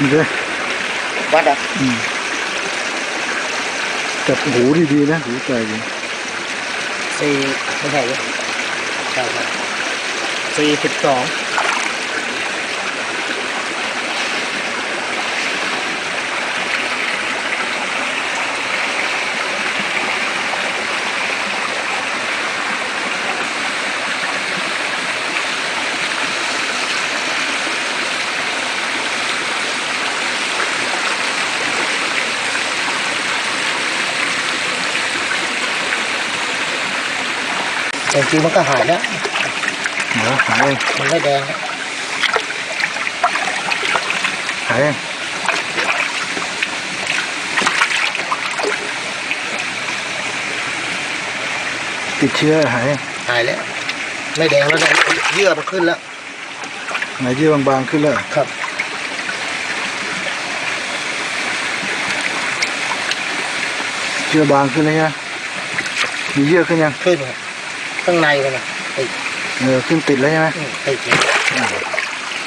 นี่เลยวัดอะอืมจับหูดีๆนะหูใจดีสี่ไม่ใช่เหรอใช่ครับสี่สิบสอง แต่จริงๆมันก็หายแล้วหาหาเองมันไม่แดงแล้วหาเองติดเชื้อหายเองหายแล้ว ไม่แดงแล้วเนี่ยเยื่อมันขึ้นแล้วหายเยื่อบางๆขึ้นแล้วครับเชื้อบางขึ้นแล้วใช่ไหมมีเยื่อขึ้นยังขึ้นครับ ข้างในมันนะติดเออขึ้นติดแล้วใช่ไหมอืมติดเลยอ่า